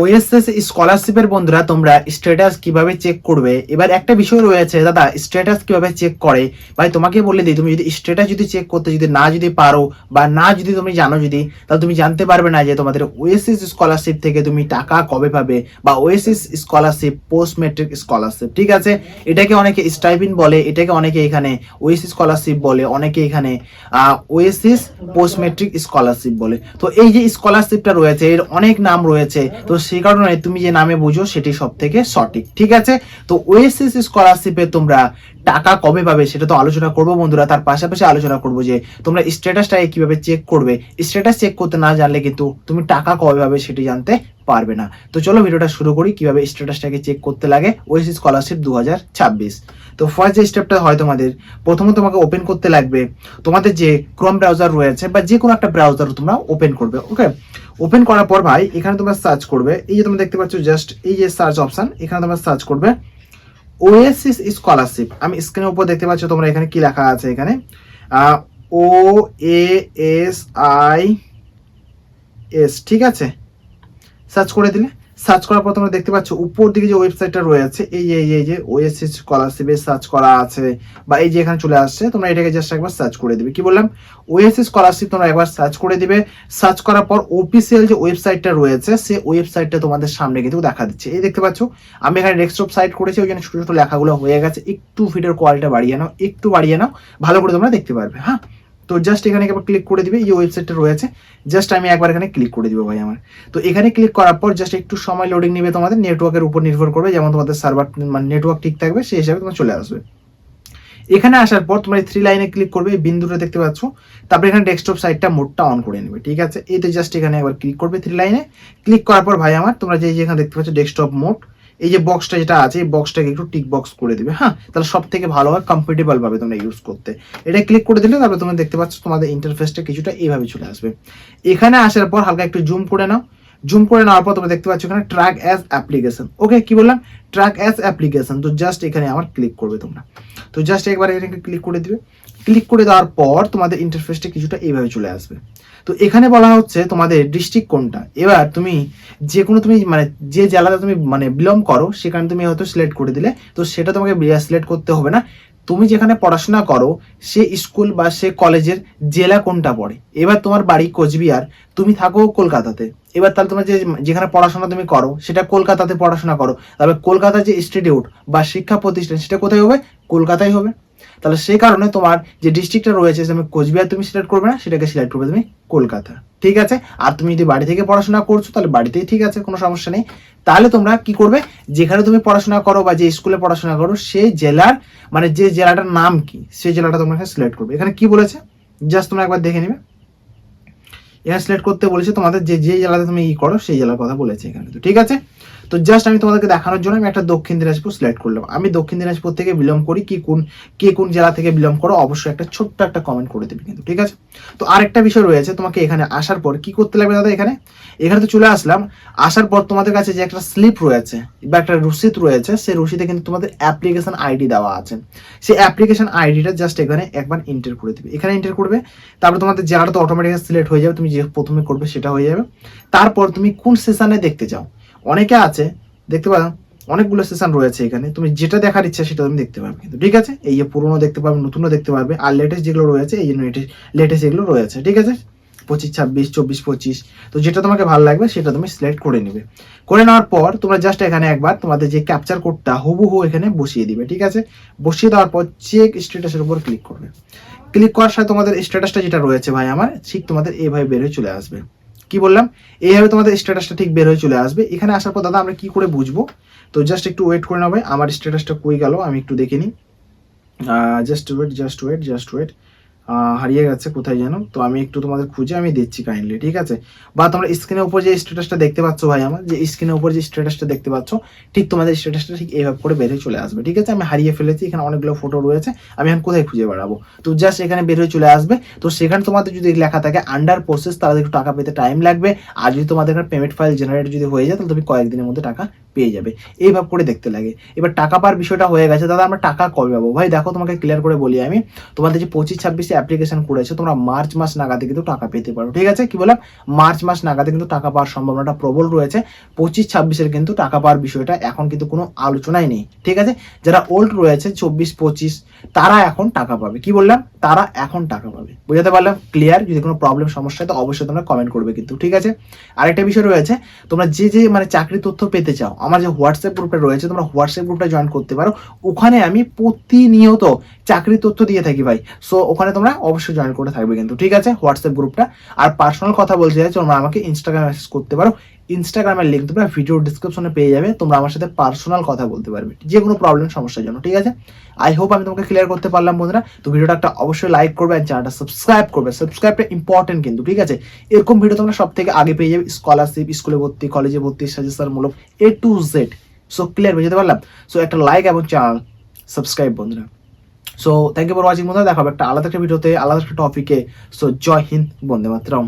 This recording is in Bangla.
ওএসএস স্কলারশিপের বন্ধুরা, তোমরা স্ট্যাটাস কীভাবে চেক করবে? এবার একটা বিষয় রয়েছে, দাদা স্ট্যাটাস কীভাবে চেক করে? ভাই, তোমাকে বলে দিই, তুমি যদি স্ট্যাটাস যদি চেক করতে যদি না যদি পারো বা না যদি তুমি জানো যদি, তাহলে তুমি জানতে পারবে না যে তোমাদের ওএসএস স্কলারশিপ থেকে তুমি টাকা কবে পাবে বা OSS scholarship post matric scholarship ঠিক আছে? এটাকে অনেকে স্টাইপিন বলে, এটাকে অনেকে এখানে ওএসএস স্কলারশিপ বলে, অনেকে এখানে ওএসএস পোস্ট মেট্রিক স্কলারশিপ বলে। তো এই যে স্কলারশিপটা রয়েছে, এর অনেক নাম রয়েছে, তো সেই কারণে তুমি যে নামে বুঝো সেটি সব থেকে সঠিক, ঠিক আছে? তো ওএসএস স্কলারশিপে তোমরা টাকা কবে পাবে সেটা তো আলোচনা করব বন্ধুরা। তার পাশাপাশি আলোচনা করব যে তোমরা স্ট্যাটাসটাকে কীভাবে চেক করবে। স্ট্যাটাস চেক করতে না জানলে কিন্তু তুমি টাকা কবে পাবে সেটি জানতে পারবে না। তো চলো ভিডিওটা শুরু করি, কীভাবে স্ট্যাটাসটাকে চেক করতে লাগে। ওএসএস স্কলারশিপ দু হাজার ছাব্বিশ। তো ফার্স্ট যে স্টেপটা হয় তোমাদের, প্রথমে তোমাকে ওপেন করতে লাগবে তোমাদের যে ক্রোম ব্রাউজার রয়েছে বা যে কোনো একটা ব্রাউজার তোমরা ওপেন করবে ওকে ওপেন করার পর ভাই, এখানে তোমরা সার্চ করবে। এই যে তোমরা দেখতে পাচ্ছ জাস্ট এই যে সার্চ অপশন এখানে তোমরা সার্চ করবে ওএসএস স্কলারশিপ আমি স্ক্রিনের উপর দেখতে পাচ্ছ তোমরা এখানে কি লেখা আছে এখানে? ও এস আই এস ঠিক আছে? সার্চ করে দিলে। সার্চ করার পর তোমরা দেখতে পাচ্ছ উপর দিকে যে ওয়েবসাইটটা রয়েছে, এই যে এই যে ওএসএস স্কলারশিপে সার্চ করা আছে বা এই যে এখানে চলে আসছে, তোমরা এটাকে জাস্ট একবার সার্চ করে দিবে। কি বললাম? ওএসএস স্কলারশিপ তোমরা একবার সার্চ করে দিবে। সার্চ করার পর অফিসিয়াল যে ওয়েবসাইটটা রয়েছে সেই ওয়েবসাইটটা তোমাদের সামনে কিন্তু দেখা দিচ্ছে। এই দেখতে পাচ্ছ, আমি এখানে ডেস্কটপ সাইট করেছি ওই জন্য ছোট ছোট লেখাগুলো হয়ে গেছে। একটু ভিডিওর কোয়ালিটি বাড়িয়ে নাও, একটু বাড়িয়ে নাও, ভালো করে তোমরা দেখতে পারবে হ্যাঁ? তো জাস্ট এখানে একবার ক্লিক করে দিবে? এই ওয়েবসাইটটা রয়েছে। জাস্ট আমি একবার এখানে ক্লিক করে দিব ভাই আমার। তো এখানে ক্লিক করার পর জাস্ট একটু সময় লোডিং নেবে তোমাদের। নেটওয়ার্কের উপর নির্ভর করবে। যেমন তোমাদের সার্ভার মানে নেটওয়ার্ক ঠিক থাকবে, সেই হিসাবে তোমার চলে আসবে। এখানে আসার পর তোমরা থ্রি লাইনে ক্লিক করবে, এই বিন্দুটা দেখতে পাচ্ছ। তারপর এখানে ডেস্কটপ সাইটটা মোডটা অন করে নেবে, ঠিক আছে? এই তো জাস্ট এখানে একবার ক্লিক করবে থ্রি লাইনে ক্লিক করার পর ভাই আমার, তোমরা যে যে এখানে দেখতে পাচ্ছ ডেস্কটপ মোড এই যে বক্সটা যেটা আছে, এই বক্সটাকে একটু টিক বক্স করে দিবে হ্যাঁ? তাহলে সব থেকে ভালো হয় কমফোর্টেবল ভাবে তোমরা ইউজ করতে। এটা ক্লিক করে দিলে তারপরে তোমরা দেখতে পাচ্ছ তোমাদের ইন্টারফেসটা কিছুটা এইভাবে চলে আসবে। এখানে আসার পর হালকা একটু জুম করে নাও। জুম করে নেওয়ার পর তোমরা দেখতে পাচ্ছ এখানে ট্র্যাক অ্যাজ অ্যাপ্লিকেশন ওকে কি বললাম? ট্র্যাক অ্যাজ অ্যাপ্লিকেশন তো জাস্ট এখানে আমার ক্লিক করবে তোমরা। তো জাস্ট একবার এখানে ক্লিক করে দিবে। ক্লিক করে দেওয়ার পর তোমাদের ইন্টারফেসটা কিছুটা এইভাবে চলে আসবে। তো এখানে বলা হচ্ছে তোমাদের ডিস্ট্রিক্ট কোনটা? এবার তুমি যে কোনো তুমি মানে যে জেলাতে তুমি মানে বিলং করো, সেখানে তুমি হয়তো সিলেক্ট করে দিলে। তো সেটা তোমাকে সিলেক্ট করতে হবে না। তুমি যেখানে পড়াশোনা করো, সে স্কুল বা সে কলেজের জেলা কোনটা পড়ে? এবার তোমার বাড়ি কোচবিহার, তুমি থাকো কলকাতাতে। এবার তাহলে তোমার যে যেখানে পড়াশোনা তুমি করো, সেটা কলকাতাতে পড়াশোনা করো। তবে কলকাতার যে ইনস্টিটিউট বা শিক্ষা প্রতিষ্ঠান, সেটা কোথায় হবে? কলকাতায় হবে। তাহলে সেই কারণে তোমার যে ডিস্ট্রিক্টটা রয়েছে তুমি কোচবিহার তুমি সিলেক্ট করবে না, সেটাকে সিলেক্ট করবে তুমি কলকাতা। ঠিক আছে? আর তুমি যদি বাড়ি থেকে পড়াশোনা করছ, তাহলে বাড়িতেই ঠিক আছে, কোনো সমস্যা নেই। তাহলে তোমরা কি করবে? যেখানে তুমি পড়াশোনা করো বা যে স্কুলে পড়াশোনা করো সেই জেলার মানে যে জেলাটার নাম কি, সেই জেলাটা তোমরা সিলেক্ট করবে। এখানে কি বলেছে? জাস্ট তোমরা একবার দেখে নেবে। এখানে সিলেক্ট করতে বলেছে তোমাদের যে যে জেলাতে তুমি ই করো, সেই জেলার কথা বলেছে এখানে। তো ঠিক আছে? তো জাস্ট আমি তোমাদেরকে দেখানোর জন্য আমি একটা দক্ষিণ দিনাজপুর সিলেক্ট করলাম। আমি দক্ষিণ দিনাজপুর থেকে বিলং করি, কি কোন, কে কোন জেলা থেকে বিলং করো, অবশ্যই একটা ছোট্ট একটা কমেন্ট করে দেবে কিন্তু, ঠিক আছে? তো আরেকটা বিষয় রয়েছে তোমাকে এখানে আসার পর, কি করতে লাগবে দাদা এখানে? এখানে তো চলে আসলাম, আসার পর তোমাদের কাছে যে একটা স্লিপ রয়েছে বা একটা রসিদ রয়েছে, সেই রসিদে কিন্তু তোমাদের অ্যাপ্লিকেশন আইডি দেওয়া আছে। সেই অ্যাপ্লিকেশন আইডিটা জাস্ট এখানে একবার এন্টার করে দেবে। এখানে এন্টার করবে, তারপর তোমাদের জেলাটা তো অটোমেটিক সিলেক্ট হয়ে যাবে, তুমি যে প্রথমে করবে সেটা হয়ে যাবে। তারপর তুমি কোন সেশনে দেখতে চাও? অনেকে আছে, দেখতে পারো অনেকগুলো সেশন রয়েছে এখানে। তুমি যেটা দেখার ইচ্ছা সেটা তুমি দেখতে পাবে কিন্তু ঠিক আছে, এই যে পুরোনো দেখতে পাবে নতুনও দেখতে পারবে, আর লেটেস্ট যেগুলো রয়েছে, এই যে লেটেস্ট যেগুলো রয়েছে, ঠিক আছে? পঁচিশ, ছাব্বিশ, চব্বিশ, পঁচিশ। তো যেটা তোমাকে ভালো লাগবে, সেটা তুমি সিলেক্ট করে নেবে। করে নেওয়ার পর তোমরা জাস্ট এখানে একবার তোমাদের যে ক্যাপচার কোডটা হুবহু এখানে বসিয়ে দিবে, ঠিক আছে? বসিয়ে দেওয়ার পর চেক স্ট্যাটাসের উপর ক্লিক করবে। ক্লিক করার সাথে তোমাদের স্ট্যাটাসটা যেটা রয়েছে ভাই আমার, ঠিক তোমাদের এইভাবে বের হয়ে চলে আসবে। কি বললাম? এইভাবে তোমাদের স্ট্যাটাসটা ঠিক বের হয়ে চলে আসবে। এখানে আসার পর দাদা আমরা কি করে বুঝব? তো জাস্ট একটু ওয়েট করে নেবে আমার স্ট্যাটাসটা কই গেল? আমি একটু দেখে নিই। Just wait just wait just wait হারিয়ে গেছে, কোথায় যেন? তো আমি একটু তোমাদের খুঁজে আমি দিচ্ছি কাইন্ডলি ঠিক আছে? বা তোমরা স্ক্রিনের উপর যে স্ট্যাটাসটা দেখতে পাচ্ছ ভাই আমার, যে স্ক্রিনের উপর যে স্ট্যাটাসটা দেখতে পাচ্ছ, ঠিক তোমাদের স্ট্যাটাসটা ঠিক এইভাবে করে বেরিয়ে চলে আসবে, ঠিক আছে? আমি হারিয়ে ফেলেছি, এখানে অনেকগুলো ফটো রয়েছে, আমি এখন কোথায় খুঁজে বেড়াবো? তো জাস্ট এখানে বের হয়ে চলে আসবে, তো সেখানে তোমাদের যদি লেখা থাকে আন্ডার প্রসেস তাহলে একটু টাকা পেতে টাইম লাগবে, আর যদি তোমাদের এখানে পেমেন্ট ফাইল জেনারেট যদি হয়ে যায়, তাহলে তুমি কয়েকদিনের মধ্যে টাকা পেয়ে যাবে। এইভাবে করে দেখতে লাগে। এবার টাকা পাওয়ার বিষয়টা হয়ে গেছে। দাদা, আমরা টাকা কবে পাবো? ভাই, দেখো তোমাকে ক্লিয়ার করে বলি আমি। তোমাদের যে পঁচিশ ছাব্বিশে অ্যাপ্লিকেশন করেছ, তোমরা মার্চ মাস নাগাদে কিন্তু টাকা পেতে পারো। ঠিক আছে? কি বললাম? মার্চ মাস নাগাদে কিন্তু টাকা পাওয়ার সম্ভাবনাটা প্রবল রয়েছে। পঁচিশ ছাব্বিশের কিন্তু টাকা পাওয়ার বিষয়টা এখন কিন্তু কোনো আলোচনাই নেই। ঠিক আছে? যারা ওল্ড রয়েছে চব্বিশ পঁচিশ তারা এখন টাকা পাবে। কি বললাম? তারা এখন টাকা পাবে। বুঝাতে পারলাম? ক্লিয়ার যদি কোনো প্রবলেম সমস্যা হয়, তো অবশ্যই তোমরা কমেন্ট করবে কিন্তু। ঠিক আছে? আরেকটা বিষয় রয়েছে, তোমরা যে যে মানে চাকরি তথ্য পেতে চাও আমার যে হোয়াটসঅ্যাপ গ্রুপটা রয়েছে, তোমরা হোয়াটসঅ্যাপ গ্রুপটা জয়েন করতে পারো। ওখানে আমি প্রতিনিয়ত চাকরি তথ্য দিয়ে থাকি ভাই। সো ওখানে তোমরা অবশ্যই জয়েন করে থাকবে কিন্তু, ঠিক আছে? হোয়াটসঅ্যাপ গ্রুপটা। আর পার্সোনাল কথা বলতে চাই তোমরা আমাকে ইনস্টাগ্রামে মেসেজ করতে পারো। ইনস্টাগ্রামের লিঙ্ক তোমরা ভিডিও ডিসক্রিপশনে পেয়ে যাবে। তোমরা আমার সাথে পার্সোনাল কথা বলতে পারবে। যে কোনো প্রবলেম সমস্যার জন্য, ঠিক আছে? আই হোপ আমি তোমাকে ক্লিয়ার করতে পারলাম, বন্ধুরা। তো ভিডিওটা একটা অবশ্যই লাইক করবে আর চ্যানেলটা সাবস্ক্রাইব করবে। সাবস্ক্রাইবটা ইম্পর্টেন্ট কিন্তু, ঠিক আছে? এরকম ভিডিও তোমরা সব থেকে আগে পেয়ে যাবে। স্কলারশিপ স্কুলে ভর্তি কলেজে ভর্তি সাজেশনমূলক A to Z. So clear বুঝতে পারলাম? সো একটা লাইক এবং চ্যানেল সাবস্ক্রাইব বন্ধুরা। So thank you for watching বন্ধুরা। দেখাবো একটা আলাদা একটা ভিডিওতে আলাদা একটা টপিকে সো জয় হিন্দ বন্দে মাতরম।